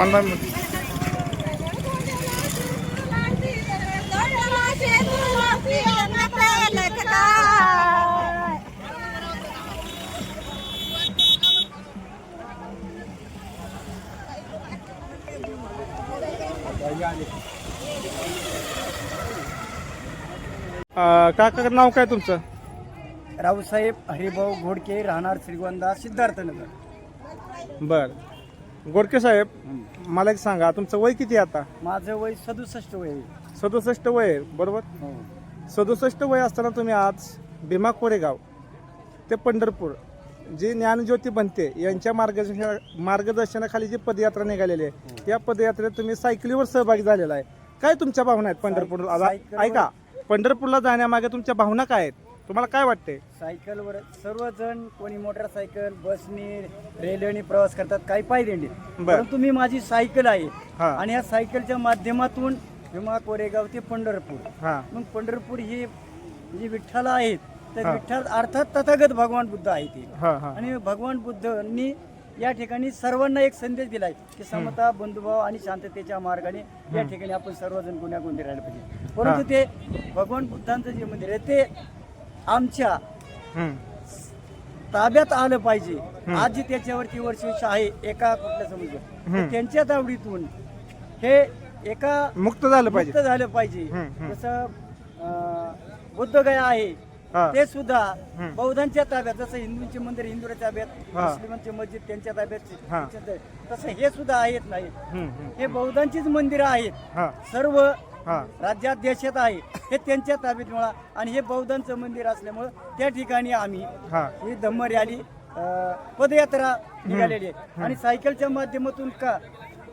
Online काका नाव काय तुमचं? रावसाहेब हरिभाऊ घोडके राहणार श्रीगोंदा सिद्धार्थनगर. बर. गोडके साहेब मला एक सांगा तुमचं वय किती आहे आता? माझं वय सदुसष्ट वय आहे. सदुसष्ट वय आहे, बरोबर? हो. सदुसष्ट वय असताना तुम्ही आज भीमा कोरेगाव ते पंढरपूर जी ज्ञानज्योती बनते यांच्या मार्गदर्शन मार्गदर्शनाखाली जी पदयात्रा निघालेली आहे या पदयात्रेत तुम्ही सायकलीवर सहभागी झालेला आहे. काय तुमच्या भावना आहेत पंढरपूर सायकलवर- ऐका पंढरपूरला जाण्यामागे तुमच्या भावना काय आहेत? तुम्हाला काय वाटते सायकलवर सर्वजण कोणी मोटरसायकल बसने रेल्वेने प्रवास करतात काही पायी दिंडी. बर. परंतु मी माझी सायकल आहे. हा. आणि या सायकलच्या माध्यमातून भीमा कोरेगाव ते पंढरपूर. हा. मग पंढरपूर ही जी विठ्ठल आहेत तर हा. विठ्ठल अर्थात तथागत भगवान बुद्ध आहे ते हा हा. आणि भगवान बुद्धांनी या ठिकाणी सर्वांना एक संदेश दिलाय की समता बंधुभाव आणि शांततेच्या मार्गाने या ठिकाणी आपण सर्वजण गुन्ह्यागुंदी राहिलं पाहिजे. परंतु ते भगवान बुद्धांचं जे मंदिर आहे ते आमच्या हम्म. ताब्यात आलं पाहिजे आज जी त्याच्यावरती वर्षविष आहे एका कुठल्या समज. त्यांच्या तावडीतून हे एका मुक्त झालं पाहिजे मुक्त झालं पाहिजे हम्म, हम्म. जसं अं, बुद्धगया आहे हा. ते सुद्धा हम्म. बौद्धांच्या ताब्यात जसं हिंदूंचे मंदिर हिंदूच्या ताब्यात हा. मुस्लिमांचे मस्जिद त्यांच्या ताब्यात हा. त्यांच्या ताब्यात. तसं हे सुद्धा आहेत नाही हम्म, हम्म. हे बौद्धांचीच मंदिरं आहेत हा सर्व राज्यात देशात आहे. हे त्यांच्या ताब्यात मिळा आणि हे बौद्धांचं मंदिर असल्यामुळं त्या ठिकाणी आम्ही हा. धम्म रॅली पदयात्रा निघालेली आहे. आणि सायकलच्या माध्यमातून का?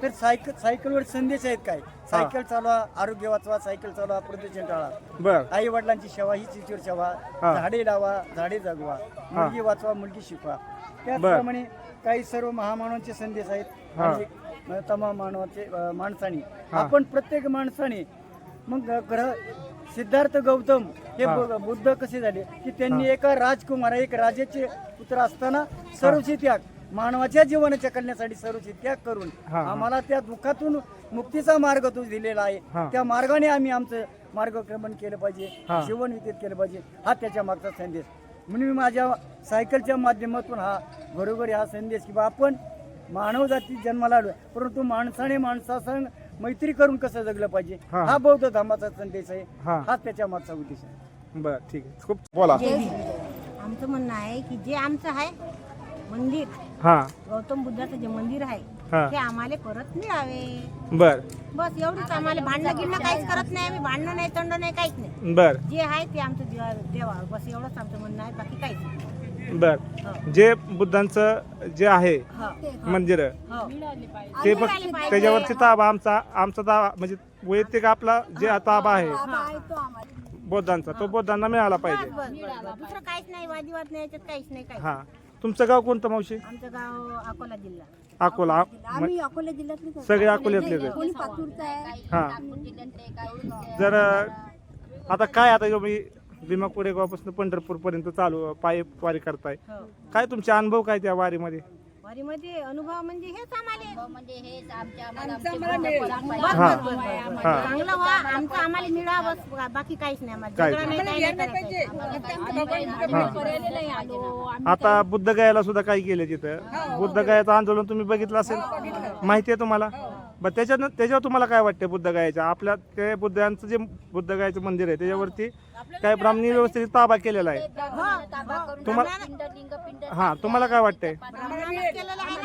तर सायकल सायकलवर संदेश आहेत काय? सायकल चालवा आरोग्य वाचवा सायकल चालवा प्रदूषण टाळा. आई वडिलांची सेवा ही चिचूर सेवा. झाडे लावा झाडे जगवा. मुलगी वाचवा मुलगी शिकवा. त्याचप्रमाणे काही सर्व महामानवांचे संदेश आहेत. तमाम मानवाचे माणसाने. आपण प्रत्येक माणसाने मग ग्रह सिद्धार्थ गौतम हे बुद्ध कसे झाले? की त्यांनी एका राजकुमार एक राजाचे पुत्र असताना सर्वची त्याग मानवाच्या जीवनाच्या कल्याणासाठी सर्वची त्याग करून. आम्हाला त्या दुःखातून मुक्तीचा मार्ग तो दिलेला. आहे. त्या मार्गाने आम्ही आमचं मार्गक्रमण केलं पाहिजे. जीवन व्यतीत केलं पाहिजे. हा त्याच्या मागचा संदेश. म्हणून मी माझ्या सायकलच्या माध्यमातून हा घरोघरी हा संदेश की बा आपण मानव जाती जन्माला आलो परंतु माणसाने माणसासंग मैत्री करून कसं जगलं पाहिजे? हा. हा बौद्ध धर्माचा संदेश आहे. हा. त्याच्या मागचा उद्देश आहे. बर ठीक आहे. खूप बोला. जय. आमचं म्हणणं आहे की जे आमचं आहे मंदिर. हा. गौतम बुद्धाचं जे मंदिर आहे हा. ते आम्हाला परत मिळावे. बर. बस एवढीच आम्हाला भांडणं गिरणं काहीच करत नाही आम्ही. भांडणं नाही तंड नाही काहीच नाही. बर. जे आहे ते आमचं देवा देवा. बस एवढंच आमचं म्हणणं आहे. बाकी काहीच नाही. बर. जे बुद्धांचं जे आहे. मंदिर. ते फक्त त्याच्यावरती ताबा आमचा आमचा ताबा म्हणजे वैयक्तिक आपला जे ताबा आहे बौद्धांचा तो बौद्धांना मिळाला पाहिजे. बस बस बस. दुसरं काहीच नाही वादिवाद नाही याच्यात काहीच नाही काही हा. तुमचं गाव कोणतं मावशी? आमचं गाव अकोला जिल्हा. अकोला. आम्ही अकोला जिल्ह्यातले सगळे अकोल्यातलेच आहेत. कोणी पातूरचा आहे? हा. जर आता काय आता तुम्ही भीमा कोरेगावापासून पंढरपूर पर्यंत चालू पायी वारी करताय. हो. काय तुमचे अनुभव काय त्या वारीमध्ये? वारीमध्ये अनुभव म्हणजे हेच आम्हाला. म्हणजे हेच आमच्या हा. हा. चांगलं व्हा. आमचं आम्हाला मिळा बस. बाकी काहीच नाही आम्हाला. काहीच झगडा नाही. काही नाही करायचं. आता बुद्ध गयाला सुद्धा काय केलं तिथं. बुद्ध गयाचं आंदोलन तुम्ही बघितलं असेल? माहिती आहे तुम्हाला? बरं त्याच्यानं त्याच्यावर तुम्हाला काय वाटतं बुद्ध गयाच्या आपल्या ते बुद्धांचं जे बुद्ध गयाचं मंदिर आहे त्याच्यावरती काय ब्राह्मणी व्यवस्थेने ताबा केलेला आहे? तुम्हाला हा तुम्हाला काय वाटतंय? ब्राह्मणानंच केलेलं आहे.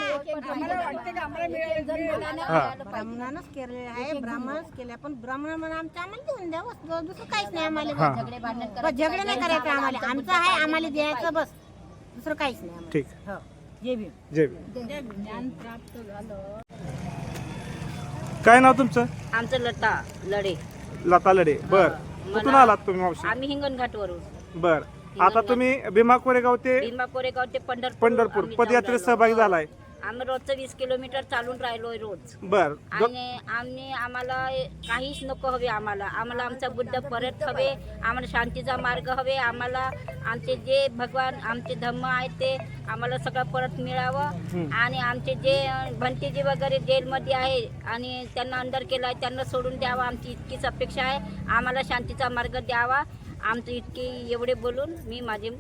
ना हा. ब्राह्मणानंच केलेलं आहे. ब्राह्मणच केलं पण ब्राह्मण म्हणून आमचं आम्हाला देऊन द्या. बस दु- दुसरं काहीच नाही आम्हाला. हा. बस झगडे नाही करायचं आम्हाला. आमचं आहे. आम्हाला द्यायचं बस. दुसरं काहीच नाही आम्हाला. ठीक हो. जय भीम. जय भीम. काय नाव तुमचं? आमचं लता लढे लता लढे बर. कुठून आलात तुम्ही मावशी? आम्ही हिंगणघाट वरून बर. आता तुम्ही भीमा कोरेगाव ते भीमा कोरेगाव ते पंढरपूर. पंढरपूर आम्ही पदयात्रेत जाऊन सहभागी झालाय. आम्ही रोजचं वीस किलोमीटर चालून राहिलोय रोज. बर. आणि आम्ही आम्हाला काहीच नको हवे आम्हाला. आम्हाला आमचा बुद्ध परत हवे आम्हाला शांतीचा मार्ग हवे आम्हाला आमचे जे भगवान आमचे धम्म आहेत ते आम्हाला सगळं परत मिळावं. आणि आमचे जे अं, भंतेजी वगैरे जेलमध्ये आहे आणि त्यांना अंदर केलं आहे त्यांना सोडून द्यावं. आमची इतकीच अपेक्षा आहे. आम्हाला शांतीचा मार्ग द्यावा. आमचं इतकी एवढे बोलून मी माझे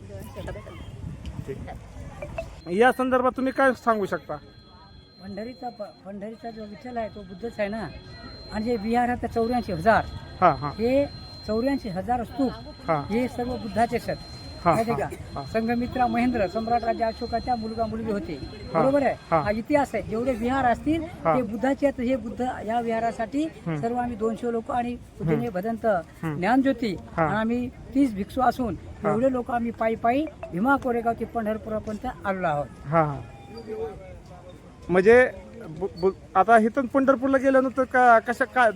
या संदर्भात तुम्ही काय सांगू शकता? पंढरीचा प- पंढरीचा जो विठ्ठल आहे तो बुद्धच आहे ना? आणि जे विहार आहे चौऱ्याऐंशी हजार. हा हा. हे चौऱ्याऐंशी हजार स्तूप हा. हे सर्व बुद्धाचेच आहेत माहिती हा, का. संघमित्रा महेंद्र सम्राट राजा अशोकाच्या मुलगा मुलगी होते बरोबर आहे हा. इतिहास आहे जेवढे विहार असतील. ते बुद्धाचे हे बुद्ध या विहारासाठी. सर्व आम्ही दोनशे लोक आणि पूजनीय भदंत ज्ञानज्योती. आणि आम्ही तीस भिक्षू असून. एवढे लोक आम्ही पायी पायी भीमा कोरेगाव ते पंढरपुरापर्यंत आलेलो आहोत म्हणजे आता इथून पंढरपूरला गेल्यानंतर का कशा काय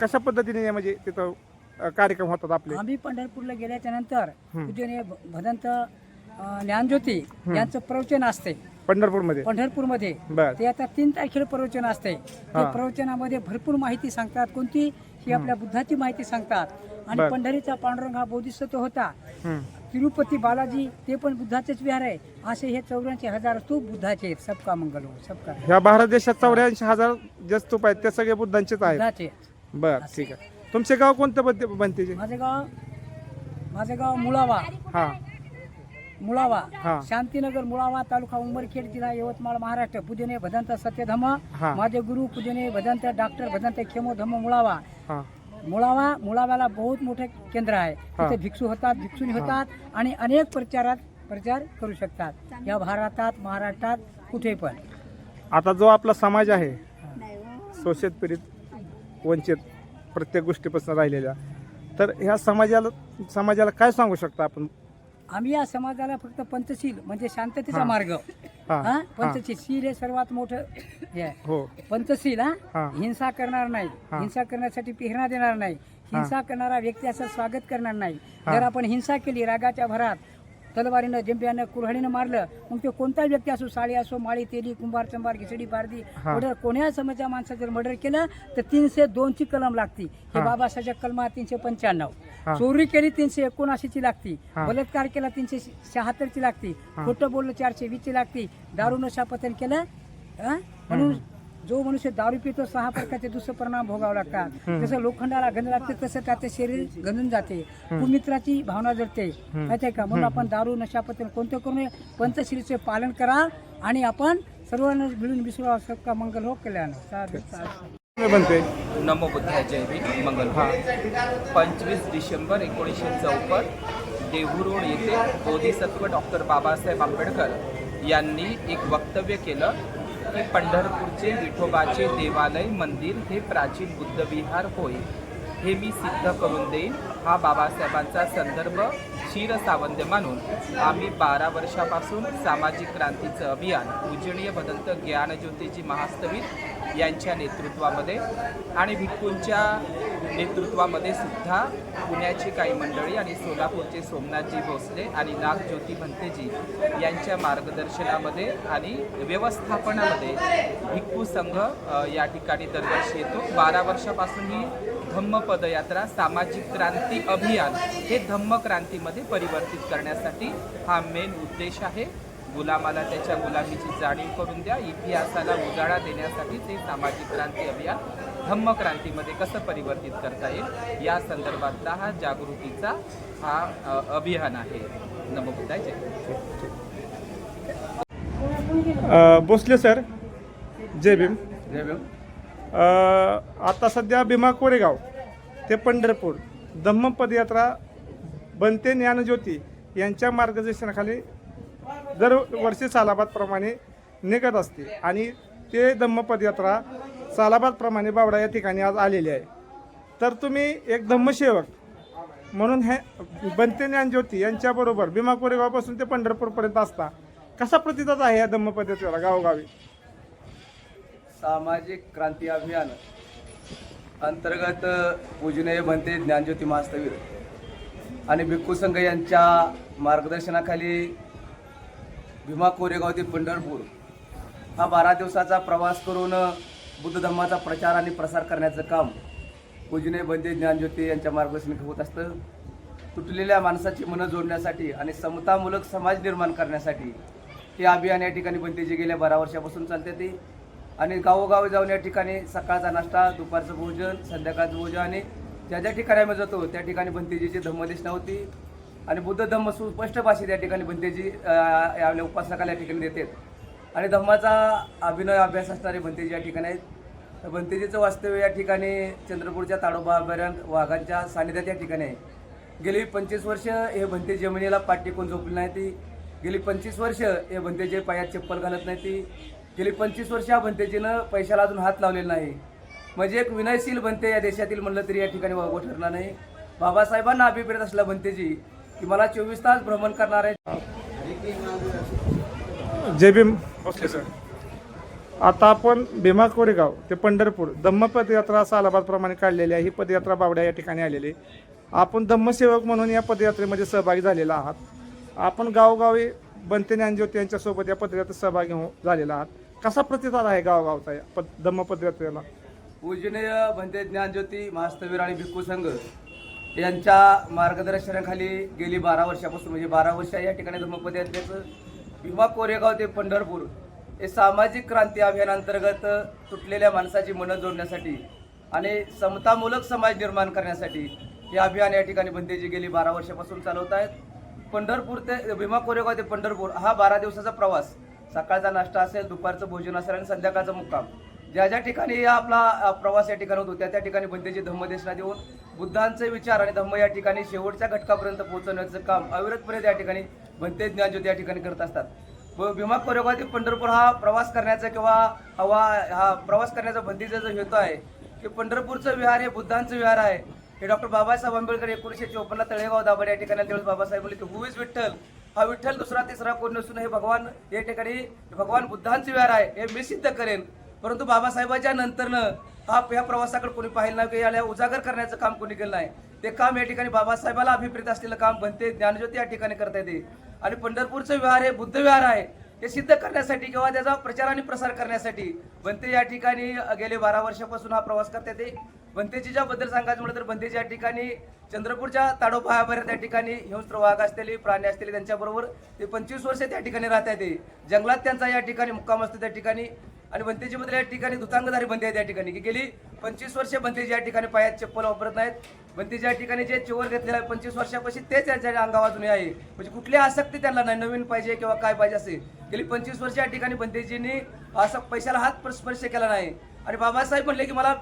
कशा पद्धतीने म्हणजे तिथं अ, कार्यक्रम होतात आपले. आम्ही पंढरपूरला गेल्याच्यानंतर हम्म. पूजनीय भ- भदंत अं, ज्ञानज्योती यांचं प्रवचन असते. पंढरपूरमध्ये? पंढरपूरमध्ये. बर. ते आता तीन तारखेला प्रवचन असते. हा. प्रवचनामध्ये भरपूर माहिती सांगतात. कोणती? ही आपल्या बुद्धाची माहिती सांगतात. आणि बर. पंढरीचा पांडुरंग हा बोधिसत्व होता. हम्म. तिरुपती बालाजी ते पण बुद्धाचेच विहार आहे. असे हे चौऱ्याऐंशी हजार स्तूप बुद्धाचे आहेत. सबका मंगल हो सबका. ह्या भारत देशात चौऱ्याऐंशी हजार जे स्तूप आहेत ते सगळे बुद्धांचेच आहेत. बुद्धाचे बर ठीक आहे. तुमचे गाव कोणतं बनते बनतेचे माझं गाव माझं गाव मुळावा. हा. मुळावा. हा. शांतीनगर मुळावा तालुका उमरखेड जिल्हा यवतमाळ महाराष्ट्र. पूजने भदंत सत्यधम हा. माझे गुरु पूजने भदंत डॉक्टर भदंत खेमो धम्म मुळावा. हा. मुळावा मुळाव्याला बहुत मोठे केंद्र आहे. हा. तिथे भिक्षू होतात भिक्षुनी होतात आणि अनेक प्रचारात प्रचार करू शकतात. या भारतात महाराष्ट्रात कुठे पण. आता जो आपला समाज आहे शोषित पीडित वंचित प्रत्येक गोष्टीपासून राहिलेल्या. तर ह्या समाजाला समाजाला काय सांगू शकता आपण? आम्ही या समाजाला फक्त पंचशील म्हणजे शांततेचा हा. मार्ग. हा. पंचशील शील हे सर्वात मोठं हे आहे. हो. पंचशील हा? हा. हिंसा करणार नाही. हा. हिंसा करण्यासाठी प्रेरणा देणार नाही. हिंसा करणारा व्यक्ती असं स्वागत करणार नाही. हा. जर आपण हिंसा केली रागाच्या भरात तलवारीनं जंब्यानं कुऱ्हाडीनं मारलं मग ते कोणताही व्यक्ती असो साळी असो माळी तेली कुंभार चंबार घिसडी पारदी. मर्डर कोण्या समाजा माणसाचं जर मर्डर केलं तर तीनशे दोनची कलम लागती हे. बाबासाहेब कलमा तीनशे पंच्याण्णव. चोरी केली तीनशे एकोणऐंशीची लागती. बलात्कार केला तीनशे शहात्तरची लागती. खोटं बोललं चारशे वीसची लागती दारू नशापतन केलं हा? म्हणून जो मनुष्य दारू पितो सहा प्रकारचे दुष्परिणाम भोगावे लागतात. जसं लोखंडाला गंध लागते तसं त्याचं शरीर गंजून जाते. कुमित्राची भावना जडते. माहिती आहे का? म्हणून आपण दारू नशापतन कोणतं करू नये? पंचशीलचे पालन करा आणि आपण सर्वांना मिळून विसरू सबका मंगल हो कल्याण बनते नमो बुद्धाय जय भीम मंगल पंचवीस डिसेंबर एकोणीसशे चौपन्न देहू रोड येथे बोधिसत्व डॉक्टर बाबासाहेब आंबेडकर यांनी एक वक्तव्य केलं. की पंढरपूरचे विठोबाचे देवालय मंदिर हे प्राचीन बुद्धविहार होय हे मी सिद्ध करून देईन. हा बाबासाहेबांचा संदर्भ क्षीर सावंत मानून आम्ही बारा वर्षापासून सामाजिक क्रांतीचं अभियान पूजनीय भदंत ज्ञानज्योतीची महास्तवित यांच्या नेतृत्वामध्ये आणि भिक्खूंच्या नेतृत्वामध्ये सुद्धा पुण्याची काही मंडळी आणि सोलापूरचे सोमनाथजी भोसले आणि नागज्योती भंतेजी यांच्या मार्गदर्शनामध्ये आणि व्यवस्थापनामध्ये भिक्खू संघ या ठिकाणी दरवर्षी येतो. बारा वर्षापासून ही धम्म पदयात्रा सामाजिक क्रांती अभियान हे धम्म क्रांतीमध्ये परिवर्तित करण्यासाठी हा मेन उद्देश आहे. गुलामाला त्याच्या गुलामीची जाणीव करून द्या. इतिहासाला उजाळा देण्यासाठी ते सामाजिक क्रांती अभियान धम्म क्रांतीमध्ये कसं परिवर्तित करता येईल या संदर्भातला हा जागृतीचा हा अभियान आहे. नमो बुद्धाय जय अ, भोसले सर. जय भीम. जय भीम. आता सध्या भीमा कोरेगाव ते पंढरपूर धम्म पदयात्रा बनते ज्ञानज्योती यांच्या मार्गदर्शनाखाली दरवर्षी सालाबादप्रमाणे निघत असते. आणि ते धम्म पदयात्रा सालाबादप्रमाणे बावडा या ठिकाणी आज आलेली आहे. तर तुम्ही एक धम्मसेवक म्हणून हे बनते ज्ञानज्योती यांच्याबरोबर भीमा कोरेगावपासून ते पंढरपूरपर्यंत असता कसा प्रतिसाद आहे या धम्म पदयात्रेला गावोगावी? सामाजिक क्रांती अभियान अंतर्गत पूजनीय बनते ज्ञानज्योती महास्तवीर आणि भिक्खू संघ यांच्या मार्गदर्शनाखाली भीमा कोरेगाव ते पंढरपूर. हा बारा दिवसाचा प्रवास करून बुद्ध धर्माचा प्रचार आणि प्रसार करण्याचं काम पूजने बंदे ज्ञानज्योती यांच्या मार्गदर्शनात होत असतं. तुटलेल्या माणसाची मनं जोडण्यासाठी आणि समतामूलक समाज निर्माण करण्यासाठी हे अभियान या ठिकाणी बनतेजी गेल्या बारा वर्षापासून चालते ते. आणि गावोगावी जाऊन या ठिकाणी सकाळचा नाश्ता दुपारचं भोजन संध्याकाळचं भोजन आणि ज्या ज्या ठिकाणी आम्ही जातो त्या ठिकाणी बनतेजीची धम्मदेशना होती. आणि बुद्ध धम्म सुस्पष्ट भाषेत या ठिकाणी भंतेजी आपल्या उपासकाला या ठिकाणी देतात. आणि धम्माचा अभिनय अभ्यास असणारे भंतेजी या ठिकाणी आहेत. तर वास्तव्य या ठिकाणी चंद्रपूरच्या ताडोबा अभयारण्य वाघांच्या सानिध्यात या ठिकाणी आहे. गेली पंचवीस वर्ष हे भंते जमिनीला पाठ टेकून झोपली नाही ती. गेली पंचवीस वर्ष हे भंतेजी पायात चप्पल घालत नाही ती. गेली पंचवीस वर्ष या भंतेजीनं पैशाला अजून हात लावलेला नाही. म्हणजे एक विनयशील बनते या देशातील म्हणलं तरी या ठिकाणी वागवं ठरणार नाही. बाबासाहेबांना अभिप्रेत असला बनतेजी की मला चोवीस तास भ्रमण करणार आहे जय भीम. ओके सर आता आपण भीमा कोरेगाव ते पंढरपूर धम्म पदयात्रा सालाबादप्रमाणे काढलेली आहे. ही पदयात्रा बावड्या या ठिकाणी आलेली आहे. आपण धम्मसेवक म्हणून या पदयात्रेमध्ये सहभागी झालेला आहात. आपण गावोगावी बनते ज्ञानज्योती यांच्यासोबत या पदयात्रेत सहभागी हो झालेला आहात. कसा प्रतिसाद आहे गावगावचा या पद धम्म पदयात्रेला पूजनीय भंते ज्ञानज्योती महास्तवीर आणि भिक्खू संघ. यांच्या मार्गदर्शनाखाली गेली बारा वर्षापासून म्हणजे बारा वर्ष या ठिकाणी धर्मपदयात्रेचं भीमा कोरेगाव ते पंढरपूर हे सामाजिक क्रांती अभियानांतर्गत तुटलेल्या माणसाची मनं जोडण्यासाठी आणि समतामूलक समाज निर्माण करण्यासाठी हे अभियान या ठिकाणी बंदेजी गेली बारा वर्षापासून चालवत आहेत. पंढरपूर ते भीमा कोरेगाव ते पंढरपूर हा बारा दिवसाचा प्रवास. सकाळचा नाश्ता असेल दुपारचं भोजन असेल आणि संध्याकाळचा मुक्काम. ज्या ज्या ठिकाणी आपला प्रवास या ठिकाणी होतो त्या त्या ठिकाणी बंदेची धम्मदेशना देऊन बुद्धांचे विचार आणि धम्म या ठिकाणी शेवटच्या घटकापर्यंत पोहोचवण्याचं काम अविरतपणे या ठिकाणी भंते ज्ञानज्योती या ठिकाणी करत असतात. व भीमा कोरेगाव पंढरपूर हा प्रवास करण्याचा किंवा हवा हा प्रवास करण्याचा बंदीचा जो हेतू आहे की पंढरपूरचं विहार हे बुद्धांचं विहार आहे. हे डॉक्टर बाबासाहेब आंबेडकर एकोणीसशे चोपन्नला तळेगाव दाभाड या ठिकाणी त्यावेळेस बाबासाहेब बोलले की हु इज विठ्ठल? हा विठ्ठल दुसरा तिसरा कोण नसून हे भगवान या ठिकाणी भगवान बुद्धांचे विहार आहे हे मी सिद्ध करेन. परंतु बाबासाहेबाच्या नंतरनं हा ह्या प्रवासाकडे कोणी पाहिलं नाही की याला उजागर करण्याचं काम कोणी केलं नाही. ते काम या ठिकाणी बाबासाहेबाला अभिप्रेत असलेलं काम बनते ज्ञानज्योती या ठिकाणी करता येते. आणि पंढरपूरचं विहार हे बुद्ध विहार आहे हे सिद्ध करण्यासाठी किंवा त्याचा प्रचार आणि प्रसार करण्यासाठी बनते या ठिकाणी गेले बारा वर्षापासून हा प्रवास करता येते. बनतेजीच्या बद्दल सांगायचं म्हटलं तर बनतेजी या ठिकाणी चंद्रपूरच्या ताडोबा त्या ठिकाणी हिंस्त्र वाघ असलेले प्राणी असलेले त्यांच्याबरोबर ते पंचवीस वर्षे त्या ठिकाणी राहत येते. जंगलात त्यांचा या ठिकाणी मुक्काम असतो त्या ठिकाणी आणि बंतेजीमध्ये या ठिकाणी दुतांगधारी बंदी आहेत या ठिकाणी. की गेली पंचवीस वर्ष बंतेजी या ठिकाणी पायात चप्पल वापरत नाहीत. बंतेजी या ठिकाणी जे चोर घेतलेलं आहे पंचवीस वर्षापाशी तेच त्यांच्या अंगावर अजूनही आहे. म्हणजे कुठली आसक्ती त्यांना नाही नवीन पाहिजे किंवा काय पाहिजे असे. गेली पंचवीस वर्ष या ठिकाणी बंतेजींनी असं पैशाला हात स्पर्श केला नाही. आणि बाबासाहेब म्हणले की मला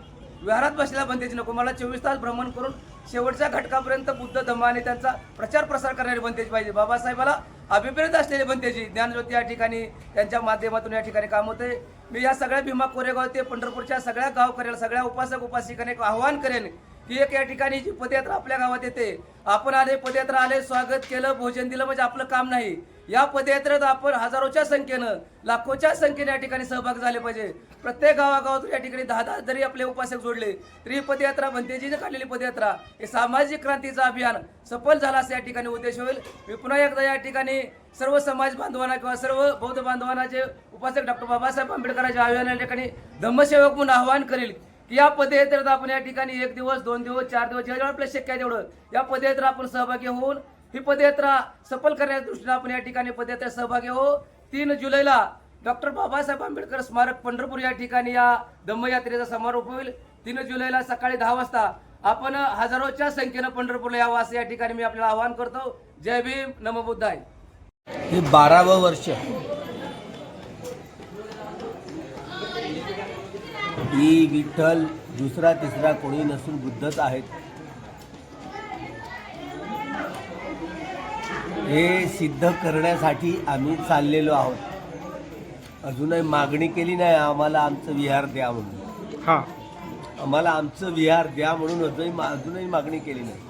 विहारात बसलेला बंदीजी नको मला चोवीस तास भ्रमण करून शेवटच्या घटकापर्यंत बुद्ध धम्म आणि त्यांचा प्रचार प्रसार करणारे बंदेज पाहिजे. बाबासाहेबाला अभिप्रेत असलेले बंदेजी ज्ञानज्योती या ठिकाणी त्यांच्या माध्यमातून या ठिकाणी काम होते. मी या सगळ्या भीमा कोरेगाव ते पंढरपूरच्या सगळ्या गावकऱ्याला सगळ्या उपासक उपासिकांना एक आव्हान करेन की एक या ठिकाणी जी पदयात्रा आपल्या गावात येते आपण आले पदयात्रा आले स्वागत केलं भोजन दिलं म्हणजे आपलं काम नाही. या पदयात्रेत आपण हजारोच्या संख्येनं लाखोच्या संख्येने या ठिकाणी सहभाग झाले पाहिजे. प्रत्येक गावागावातून या ठिकाणी दहा दहा जरी आपले उपासक जोडले तरी पदयात्रा भंतेजीने काढलेली पदयात्रा हे सामाजिक क्रांतीचं अभियान सफल झाला असं या ठिकाणी उद्देश होईल. मी पुन्हा एकदा या ठिकाणी सर्व समाज बांधवांना किंवा सर्व बौद्ध बांधवांना जे उपासक डॉक्टर बाबासाहेब आंबेडकरांच्या आव्हान या ठिकाणी धम्मसेवक म्हणून आवाहन करेल की या पदयात्रेत आपण या ठिकाणी एक दिवस दोन दिवस चार दिवस जेवढं आपल्या शक्य आहे तेवढं या पदयात्रा आपण सहभागी होऊन ही पदयात्रा सफल करण्याच्या दृष्टीने आपण या ठिकाणी पदयात्रा सहभागी हो तीन जुलैला डॉक्टर बाबासाहेब आंबेडकर स्मारक पंढरपूर या ठिकाणी या दमयात्रेचा समारोप होईल. तीन जुलैला सकाळी दहा वाजता आपण हजारोच्या संख्येनं पंढरपूरला यावं असं या ठिकाणी मी आपल्याला आवाहन करतो. जय भीम नमबुद्धाय हे बारावं वर्ष. ही विठ्ठल दुसरा तिसरा कोणी नसून बुद्धच आहेत. हे सिद्ध करण्यासाठी आम्ही चाललेलो आहोत. अजूनही मागणी केली नाही आम्हाला आमचं विहार द्या म्हणून. हां. आम्हाला आमचं विहार द्या म्हणून अजूनही अजूनही मागणी केली नाही.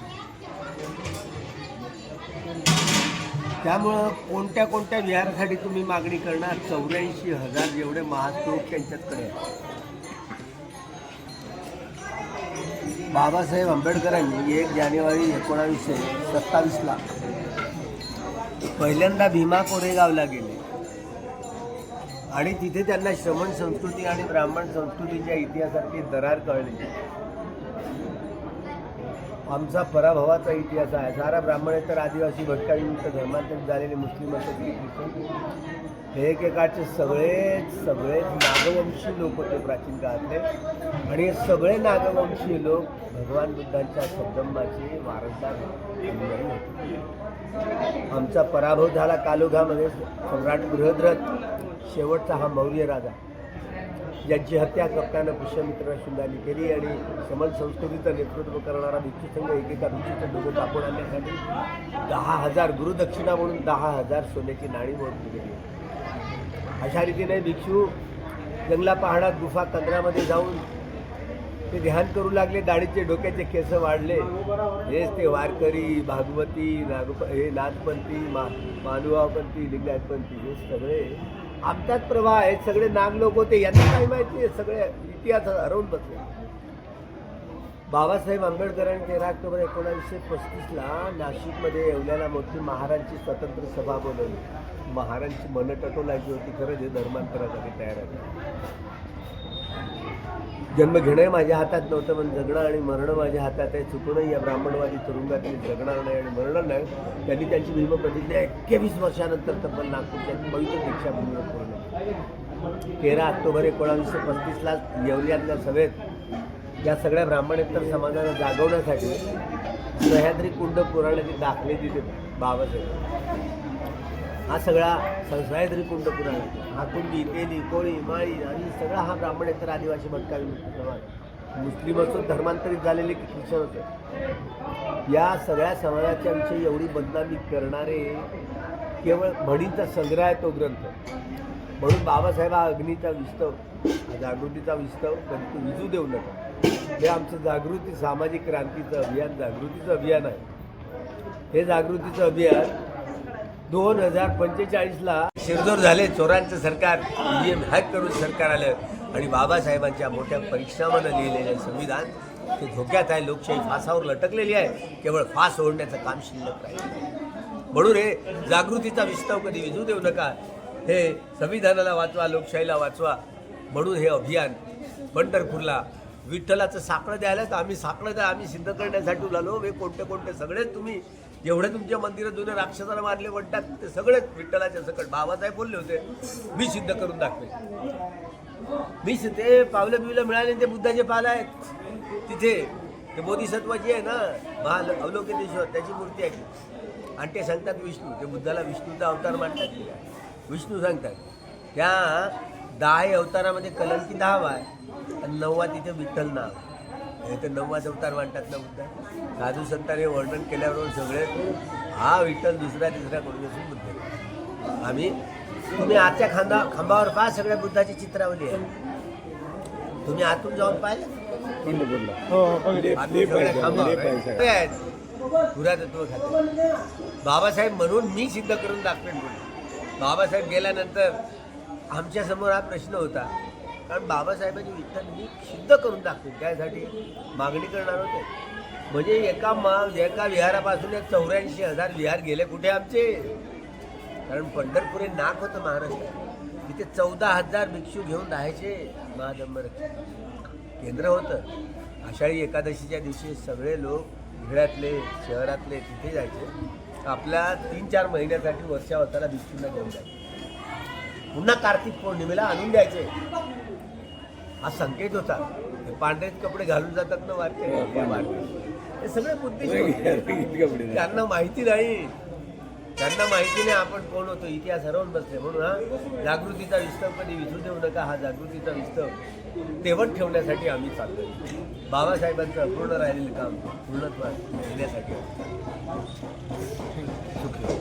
त्यामुळं कोणत्या कोणत्या विहारासाठी तुम्ही मागणी करणार? चौऱ्याऐंशी हजार जेवढे महास्तोप त्यांच्याकडे आहेत. बाबासाहेब आंबेडकरांनी एक जानेवारी एकोणावीसशे सत्तावीसला पहिल्यांदा भीमा कोरेगावला गेले. आणि तिथे त्यांना श्रमण संस्कृती आणि ब्राह्मण संस्कृतीच्या इतिहासाची दरार कळली. आमचा पराभवाचा इतिहास आहे. सारा ब्राह्मणेतर आदिवासी भटकाविमुक्त धर्मांतरित झालेले मुस्लिम असतात. हे एकेकाचे सगळेच सगळेच नागवंशी लोक होते प्राचीन काळातले. आणि हे सगळे नागवंशी लोक भगवान बुद्धांच्या सद्गमाचे वारसदार होते. आमचा पराभव झाला कालोघामध्ये सम्राट बृहद्रथ शेवटचा हा मौर्य राजा. ज्यांची हत्या कप्तानं पुष्यमित्र शिंदाने केली आणि समल संस्कृतीचं नेतृत्व करणारा भिक्षुसंघ एकेका भिक्षूचं डोकं कापून आणण्यासाठी दहा हजार गुरुदक्षिणा म्हणून दहा हजार सोन्याची नाणी मोडली गेली. अशा रीतीने भिक्षू जंगला पहाडात गुफा कंदरामध्ये जाऊन ते ध्यान करू लागले. दाढीचे डोक्याचे केस वाढले. हेच ते वारकरी भागवती नागप हे नाथपंथी मा मानुवापंथी लिंगायतपंथी हे सगळे आमच्यात प्रवाह आहेत. सगळे नाग लोक होते. यांना काही माहिती आहे? सगळे इतिहासात हरवून बसले. बाबासाहेब आंबेडकरांनी तेरा ऑक्टोबर एकोणावीसशे पस्तीसला नाशिकमध्ये येवल्याला मोठी महाराजांची स्वतंत्र सभा बोलवली. महारांची मनं टटोलायची होती खरंच हे धर्मांतरासाठी तयार आहे. जन्म घेणं माझ्या हातात नव्हतं पण जगणं आणि मरणं माझ्या हातात आहे. चुकूनही या ब्राह्मणवादी तुरुंगात मी जगणार नाही आणि मरणार नाही. त्यांनी त्यांची भीमप्रतिज्ञा एक्केवीस वर्षानंतर तब्बल नागपूरच्या पवित्र दीक्षाभूमीवर पूर्ण तेरा ऑक्टोबर एकोणावीसशे पस्तीसला येवल्यातल्या सभेत या सगळ्या ब्राह्मणेतर समाजाला जागवण्यासाठी सह्याद्री कुंड पुराण्याचे दाखले दिले बाबासाहेब. हा सगळा सह्याद्री कुंड पुराण हा कुंडी तेली कोळी माळी आणि सगळा हा ब्राह्मणेतर आदिवासी भटका समाज मुस्लिम असो धर्मांतरित झालेले ख्रिश्चन असो. या सगळ्या समाजाच्या विषयी एवढी बदनामी करणारे केवळ म्हणींचा संग्रह आहे तो ग्रंथ. म्हणून बाबासाहेब हा अग्नीचा विस्तव जागृतीचा विस्तव कधी तू विजू देऊ नका. हे आमचं जागृती सामाजिक क्रांतीचं अभियान जागृतीचं अभियान आहे. हे जागृतीचं अभियान दोन हजार पंचेचाळीसला शिरजोर झाले. चोरांचं सरकार ईव्हीएम हॅक करून सरकार आलं. आणि बाबासाहेबांच्या मोठ्या परिश्रमानं लिहिलेलं संविधान ते धोक्यात आहे. लोकशाही फासावर लटकलेली आहे. केवळ फास ओढण्याचं काम शिल्लक राहील. म्हणून हे जागृतीचा विस्तव कधी विजू देऊ नका. हे संविधानाला वाचवा लोकशाहीला वाचवा. म्हणून हे अभियान पंढरपूरला विठ्ठलाचं साकडं द्यायला तर आम्ही साकडं द्या आम्ही सिद्ध करण्यासाठी आलो हे कोणते कोणते सगळेच तुम्ही जेवढे तुमच्या मंदिरात जुने राक्षसाला मारले म्हणतात ते सगळेच विठ्ठलाच्या सकट. बाबासाहेब बोलले होते मी सिद्ध करून दाखवे मी ते पावलं बिवलं मिळाले ते बुद्धाचे पाल आहेत. तिथे ते बोधिसत्वाची आहे ना महाल अवलोकितेश्वर त्याची मूर्ती आहे. ती. आणि ते सांगतात विष्णू ते बुद्धाला विष्णूचा अवतार मांडतात विष्णू सांगतात त्या दहा अवतारामध्ये कलंकी दहावा आहे आणि नववा तिथे विठ्ठल नाव हे तर नववाच अवतार मानतात ना बुद्ध? साधू संतांनी वर्णन केल्याबरोबर सगळे हा विठ्ठल दुसरा तिसरा करून असून बुद्ध आम्ही तुम्ही आजच्या खांदा खांबावर पहा सगळ्या बुद्धाची चित्रावली आहे. तुम्ही आतून जाऊन पाहिलं. आहेत. पुरातत्व खाते बाबासाहेब म्हणून मी सिद्ध करून दाखवेन बाबासाहेब गेल्यानंतर आमच्यासमोर हा प्रश्न होता. कारण बाबासाहेबांनी विठ्ठल मी सिद्ध करून दाखवेन त्यासाठी मागणी करणार होते. म्हणजे एका मा एका विहारापासून एक चौऱ्याऐंशी हजार विहार गेले कुठे आमचे? कारण पंढरपूर हे नाक होतं महाराष्ट्रात. तिथे चौदा हजार भिक्षू घेऊन राहायचे महादंबर केंद्र होतं. आषाढी एकादशीच्या दिवशी सगळे लोक घिळ्यातले शहरातले तिथे जायचे. आपल्या तीन चार महिन्यासाठी वर्षावताला भिक्षूंना घेऊन जायचे. पुन्हा कार्तिक पौर्णिमेला आणून द्यायचे. हा संकेत होता. पांढरेच कपडे घालून जातात ना वारके हे. हे सगळे बुद्धिस्ट त्यांना माहिती नाही. त्यांना माहिती नाही आपण कोण होतो. इतिहास हरवून बसले. म्हणून हा जागृतीचा विस्तव कधी विसरू देऊ नका. हा जागृतीचा विस्तव तेवट ठेवण्यासाठी आम्ही चाललोय. बाबासाहेबांचं अपूर्ण राहिलेलं काम पूर्णत्वात नेण्यासाठी. सुखी.